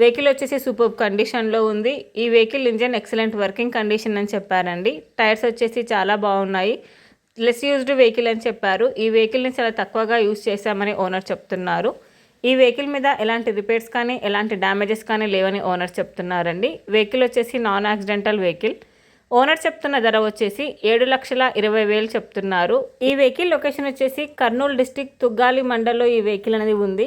Vehicle వచ్చేసి super కండిషన్లో ఉంది. ఈ vehicle engine excellent working condition అని చెప్పారండి. టైర్స్ వచ్చేసి చాలా బాగున్నాయి. లెస్ యూజ్డ్ వెహికల్ అని చెప్పారు. ఈ వెహికల్ని చాలా తక్కువగా యూజ్ చేశామని ఓనర్ చెప్తున్నారు. ఈ వెహికల్ మీద ఎలాంటి రిపేర్స్ కానీ ఎలాంటి డ్యామేజెస్ కానీ లేవని ఓనర్ చెప్తున్నారండి. వెహికల్ వచ్చేసి నాన్ యాక్సిడెంటల్ వెహికల్. ఓనర్ చెప్తున్న ధర వచ్చేసి ఏడు లక్షల ఇరవై వేలు చెప్తున్నారు. ఈ వెహికల్ లొకేషన్ వచ్చేసి కర్నూలు డిస్టిక్ తుగ్గాలి మండల్లో ఈ వెహికల్ అనేది ఉంది.